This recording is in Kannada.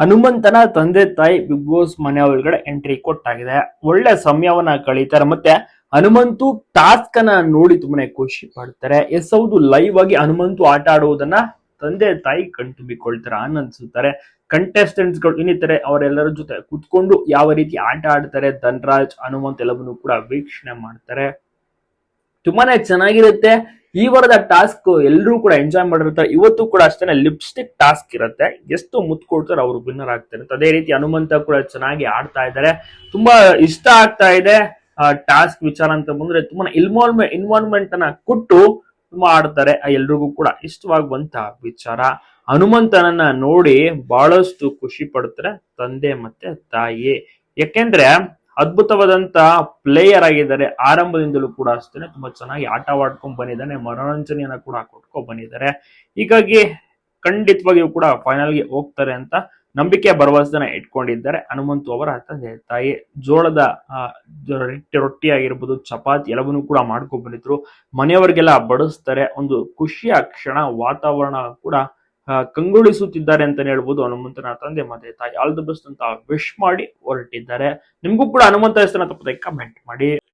ಹನುಮಂತನ ತಂದೆ ತಾಯಿ ಬಿಗ್ ಬಾಸ್ ಮನೆ ಒಳಗಡೆ ಎಂಟ್ರಿ ಕೊಟ್ಟಾಗಿದೆ. ಒಳ್ಳೆ ಸಮಯವನ್ನ ಕಳೀತಾರೆ ಮತ್ತೆ ಹನುಮಂತು ಟಾಸ್ಕ್ ನೋಡಿ ತುಂಬಾನೇ ಖುಷಿ ಪಡ್ತಾರೆ. ಎಸ್ ಹೌದು ಲೈವ್ ಆಗಿ ಹನುಮಂತು ಆಟ ಆಡುವುದನ್ನ ತಂದೆ ತಾಯಿ ಕಣ್ತುಂಬಿಕೊಳ್ತಾರೆ, ಆನಂದಿಸುತ್ತಾರೆ. ಕಂಟೆಸ್ಟೆಂಟ್ಸ್ಗಳು ಇನ್ನಿತರೆ ಅವರೆಲ್ಲರ ಜೊತೆ ಕುತ್ಕೊಂಡು ಯಾವ ರೀತಿ ಆಟ ಆಡ್ತಾರೆ, ಧನ್ರಾಜ್, ಹನುಮಂತ್ ಎಲ್ಲವನ್ನೂ ಕೂಡ ವೀಕ್ಷಣೆ ಮಾಡ್ತಾರೆ. ತುಂಬಾನೇ ಚೆನ್ನಾಗಿರುತ್ತೆ. ಈ ವಾರದ ಟಾಸ್ಕ್ ಎಲ್ಲರೂ ಕೂಡ ಎಂಜಾಯ್ ಮಾಡಿರ್ತಾರೆ. ಇವತ್ತು ಕೂಡ ಅಷ್ಟೇ ಲಿಪ್ಸ್ಟಿಕ್ ಟಾಸ್ಕ್ ಇರುತ್ತೆ. ಎಷ್ಟು ಮುತ್ತು ಅವರು ವಿನ್ನರ್ ಆಗ್ತಾರೆ ಅದೇ ರೀತಿ ಹನುಮಂತ ಕೂಡ ಚೆನ್ನಾಗಿ ಆಡ್ತಾ ಇದ್ದಾರೆ. ತುಂಬಾ ಇಷ್ಟ ಆಗ್ತಾ ಇದೆ ಟಾಸ್ಕ್ ವಿಚಾರ ಅಂತ ಬಂದ್ರೆ ತುಂಬಾ ಇನ್ವಾಲ್ವ್ಮೆಂಟ್ ಇನ್ವಾಲ್ವ್ಮೆಂಟ್ ಅನ್ನ ಕೊಟ್ಟು ತುಂಬಾ ಆಡ್ತಾರೆ. ಎಲ್ರಿಗೂ ಕೂಡ ಇಷ್ಟವಾಗುವಂತ ವಿಚಾರ. ಹನುಮಂತನನ್ನ ನೋಡಿ ಬಹಳಷ್ಟು ಖುಷಿ ಪಡ್ತಾರೆ ತಂದೆ ಮತ್ತೆ ತಾಯಿ. ಯಾಕೆಂದ್ರೆ ಅದ್ಭುತವಾದಂತ ಪ್ಲೇಯರ್ ಆಗಿದ್ದಾರೆ. ಆರಂಭದಿಂದಲೂ ಕೂಡ ಅಷ್ಟೇ ತುಂಬಾ ಚೆನ್ನಾಗಿ ಆಟವಾಡ್ಕೊಂಡ್ ಬಂದಿದ್ದಾನೆ. ಮನೋರಂಜನೆಯನ್ನ ಕೂಡ ಕೊಟ್ಕೊಂಡ್ ಬಂದಿದ್ದಾರೆ. ಹೀಗಾಗಿ ಖಂಡಿತವಾಗಿಯೂ ಕೂಡ ಫೈನಲ್ಗೆ ಹೋಗ್ತಾರೆ ಅಂತ ನಂಬಿಕೆ ಭರವಸೆನ ಇಟ್ಕೊಂಡಿದ್ದಾರೆ. ಹನುಮಂತು ಅವರ ತಂದೆ ತಾಯಿ ಜೋಳದ ರೊಟ್ಟಿ ರೊಟ್ಟಿ ಆಗಿರ್ಬೋದು ಚಪಾತಿ ಎಲ್ಲವನ್ನೂ ಕೂಡ ಮಾಡ್ಕೊಂಡ್ ಬಂದಿದ್ರು. ಮನೆಯವರಿಗೆಲ್ಲ ಬಡಿಸ್ತಾರೆ. ಒಂದು ಖುಷಿಯ ಕ್ಷಣ, ವಾತಾವರಣ ಕೂಡ ಕಂಗೊಳಿಸುತ್ತಿದ್ದಾರೆ ಅಂತಾನೆ ಹೇಳ್ಬೋದು ಹನುಮಂತನ ತಂದೆ, ಮತ್ತೆ ತಾಯಿ. ಆಲ್ ದ ಬೆಸ್ಟ್ ಅಂತ ವಿಶ್ ಮಾಡಿ ಹೊರಟಿದ್ದಾರೆ. ನಿಮಗೂ ಕೂಡ ಹನುಮಂತ ಹೆಸರನ್ನ ತಪ್ಪದೆ ಕಮೆಂಟ್ ಮಾಡಿ.